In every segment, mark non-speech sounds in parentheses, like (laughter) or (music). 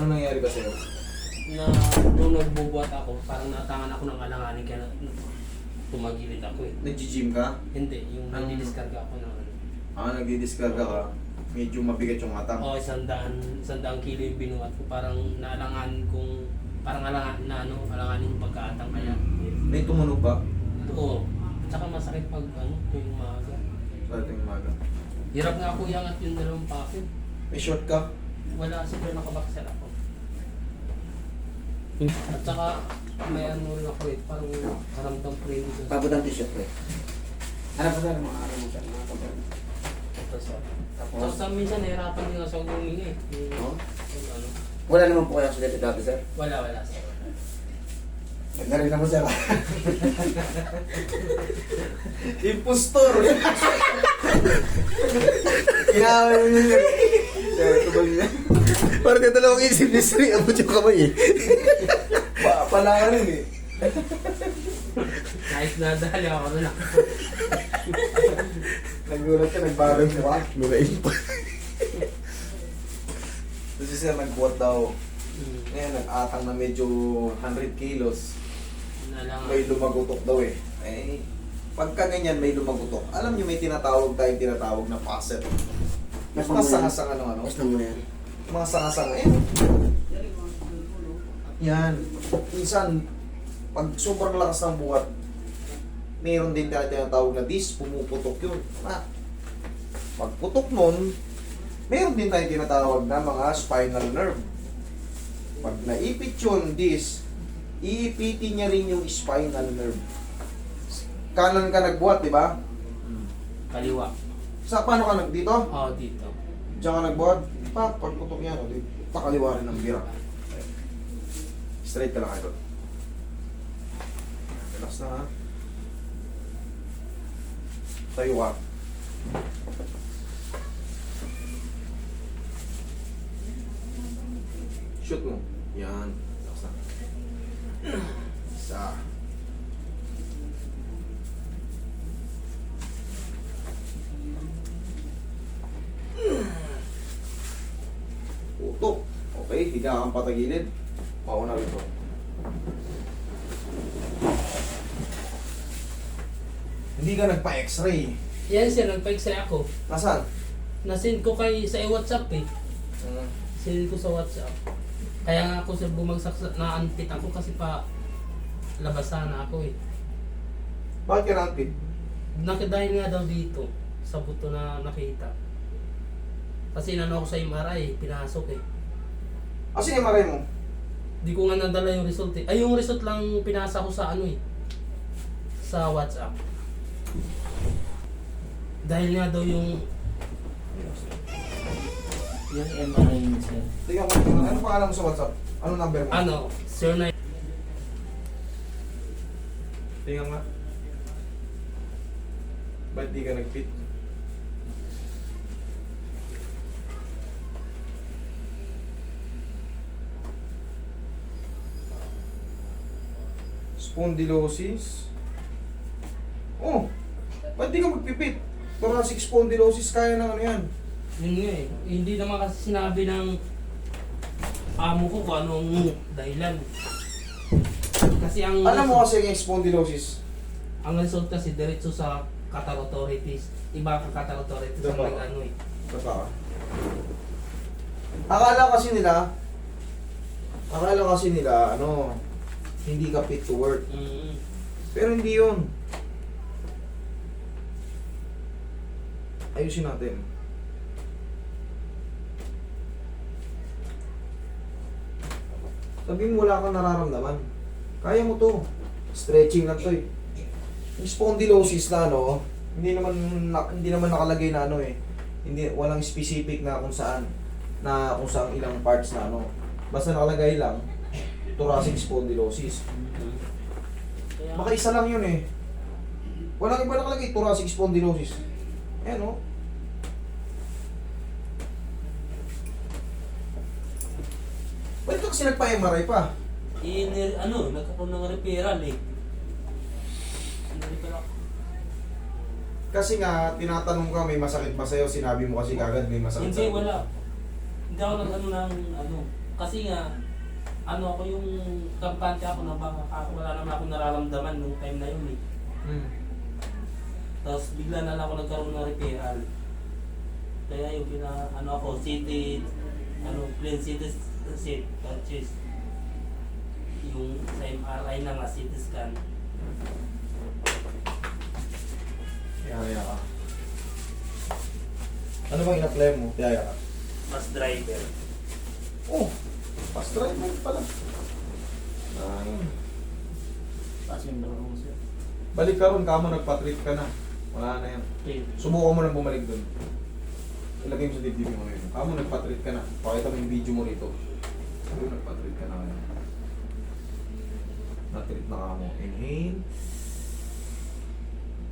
Ano nangyari ba sa'yo? Na nung nagbubuhat ako, parang natangan ako ng alanganin kaya na- tumagilid ako eh. Nag-gym ka? Hindi, yung Anong- nagdidiskarga ako ng ano. Ah, nagdi-discarga ka. Medyo mabigat yung atang. Oo, isang daan, isang daang kilo yung binuhat ko. Parang naalanganin kong, parang alangan, na ano, alanganin yung pagkaatang kaya. May tumunog ba? Oo. Tsaka masakit pag ano, tuwing umaga. Sa ating umaga. Hirap nga ako iangat yung dalawang pakit. May short ka? Wala kasi pero nakabakser ako. At saka may ano rin ako eh, parang karamdam ko rin dito. Pabutan t-shirt ko eh. Hanap ko sa mga araw mo sa mga kapatid. Tapos, Tapos, tapos sa minsan nahirapan din ako sa humingi eh. Yung, Oo. yung ano. wala naman po kayo aksidente dati, sir. Wala, wala. sir. Ganda rin naman, sir. Impostor! (laughs) Kinawa mo yun. Sir, ito ba yun? Parang yung dalawang isip ni Sri, abot yung kamay eh. Pa pala rin eh. Kahit nadali ako na lang. Nagulat ka, nagbarang ka. Lumain pa. Kasi sir, nagbuhat daw. Ngayon, nag-atang na medyo 100 kilos. May lumagutok daw eh. Eh, pagka ganyan may lumagutok, alam nyo may tinatawag tayong tinatawag na facet. Yung mga sanga-sanga ng ano? Mas na muna yan. Mga sanga-sanga. Yan. Yan. Minsan, pag sobrang lakas ng buhat, mayroon din tayo tinatawag na disc, pumuputok yun. Na, pag putok nun, mayroon din tayo tinatawag na mga spinal nerve. Pag naipit yun, disc, iipitin niya rin yung spinal nerve. Kanan ka nagbuhat, di ba? Kaliwa. Sa paano ka nag dito? Oo, dito. Diyan ka nagbuhat? Pa, pagputok yan, di, pakaliwa rin ng bira. Straight ka lang idol. Relax na ha. Tayo ka. Shoot mo. Yan. Relax na. (clears throat) Isa. Putok. Okay, higa kang patagilid. Pauna rito. Hindi ka nagpa-x-ray. Yan sir, nagpa-x-ray ako. Nasaan? Nasend ko kay sa WhatsApp eh. Sinend ko sa WhatsApp. Kaya nga ako sir bumagsak sa, naantit ako kasi pa labasan na ako eh. Bakit ka natin? Nakidahil nga daw dito sa buto na nakita. Kasi nano ako sa MRI, pinasok eh. Asa yung maray mo? Di ko nga nadala yung result eh. Ay, yung result lang pinasa ko sa ano eh. Sa WhatsApp. Dahil nga daw yung... Yung MRI niya sir. Tingnan mo, ano pangalan mo sa WhatsApp? Ano number mo? Ano, sir na Tingnan nga. Ba't di ka nag-fit? Spondylosis. Oh, ba't di ka magpipit? Thoracic spondylosis, kaya ng ano yan. Yun nga eh. Hindi naman kasi sinabi ng amo ko kung anong dahilan. Kasi ang Alam mo kasi yung spondylosis, ang result kasi diretso sa cataratoritis. Iba ang cataratoritis ang nag-ano eh. Baka. Akala kasi nila, akala kasi nila, ano, hindi ka fit to work. Mm. Pero hindi yun. Ayusin natin. Sabihin mo wala kang nararamdaman. Kaya mo to. Stretching lang to eh. Yung spondylosis na ano, hindi naman na, hindi naman nakalagay na ano eh. Hindi walang specific na kung saan na kung saan ilang parts na ano. Basta nakalagay lang thoracic spondylosis. Kaya, Baka isa lang yun eh. Walang iba nakalagay, thoracic spondylosis. Ayan o. Ba't ka kasi nagpa-MRI pa? in, ano, nagkaroon ng referral eh. Ako. Kasi nga, tinatanong ka, may masakit ba sa'yo? Sinabi mo kasi kagad may masakit Hindi, sa'yo. wala. Hindi ako nag-ano ng, ano, Kasi nga, ano ako yung kampante ako na baka ako, wala naman ako nararamdaman nung time na yun eh. Hmm. Tapos bigla na lang ako nagkaroon ng referral. Kaya yung pina, ano ako, city, ano, plain city seat, which is yung sa MRI na nga, CT scan. Tiyaya ka. Ano bang in-apply mo? Tiyaya ka. Mas driver. Oh, fast drive mo pala. Ayun. Kasi yung mo sir. Balik ka ron, kamo nagpa-trip ka na. Wala na yan. Okay. Subukan mo lang bumalik doon. Ilagay mo sa dibdib mo ngayon. Kamo nagpa-trip ka na. Pakita mo yung video mo rito. Kamo nagpa-trip ka na ngayon. Na-trip na kamo. Inhale.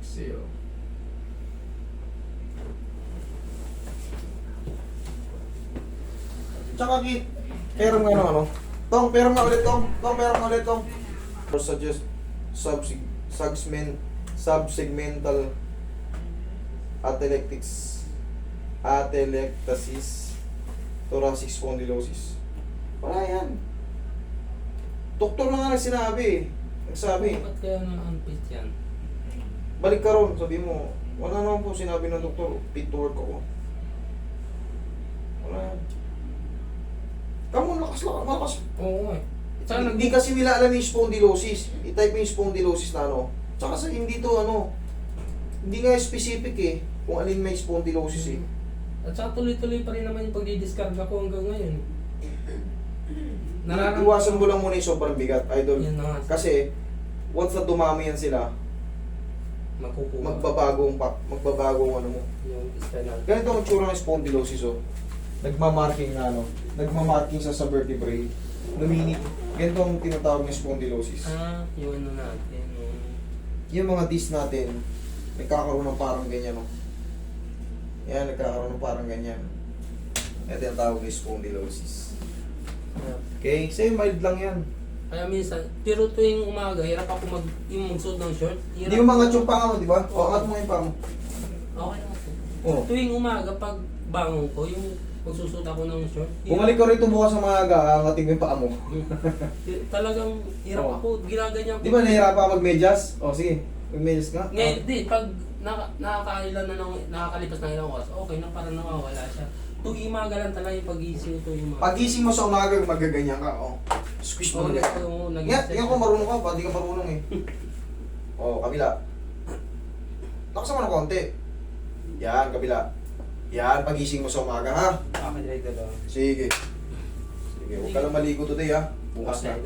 Exhale. Tsaka kit, pero nga ano, ano? Tong, pero nga ulit, tong. Tong, pero nga ulit, tong. Or suggest sub subsegment subsegmental atelectics atelectasis thoracic spondylosis. Wala yan. Doktor na nga nagsinabi eh. Nagsabi. Ba't kaya na-unfit yan? Balik ka ron, sabi mo, wala naman po sinabi ng doktor, fit to work ako. Wala yan. Kamu, lakas lang, malakas. Oo nga eh. Tsaka nag- Hindi kasi nila alam yung spondylosis. I-type mo yung spondylosis na ano. Tsaka sa hindi to ano, hindi nga specific eh, kung alin may spondylosis eh. At saka tuloy-tuloy pa rin naman yung pagdi-discard ako hanggang ngayon. (clears throat) Iwasan mo lang muna yung sobrang bigat, idol. Yan na nga. Kasi, once na dumami yan sila, Makukuha. magbabagong pa, magbabagong ano mo. yung spinal. Ganito ang tsura ng spondylosis oh. Nagmamarking na ano, nagmamarking sa sa vertebrae. Lumini. Ganito ang tinatawag ng spondylosis. Ah, yung ano natin. yung- Yung mga disc natin, nagkakaroon ng parang ganyan oh. Yan, nagkakaroon ng parang ganyan. Ito yung tawag ng spondylosis. Okay? Sa'yo mild lang yan. Kaya minsan, pero tuwing umaga, hirap ako mag, yung magsuot ng short. Hirap Hindi mo mga tsong panga mo, di ba? O, Oo. angat mo yung panga mo. Okay lang. Oo. Tuwing umaga, pag bangon ko, yung magsusuot ako ng short. hirap- Bumalik ka rito bukas sa mga aga, angating mo yung paa mo. Talagang hirap Oo. ako, ginaganyan ko. Di ba nahihirapan ka mag-medyas? O, sige. Mag-medyas ka. Ngayon, di, pag naka, nakakailan na ng, nakakalipas ng ilang oras, okay na, parang nawawala siya. Tuwing umaga lang talaga yung pag-iisip ko yung mga... Pagising mo sa umaga, magaganyan ka. O. Squish mo Oo, ulit. oo, nag- Nga, tingnan ko marunong ka, ba't di ka marunong eh. (laughs) O, kabila. Lakasan mo ng konti. Yan, kabila. Yan, pagising mo sa umaga, ha? Bakit ay dalawa? Sige. Sige, huwag ka lang maligo today, ha? Bukas na.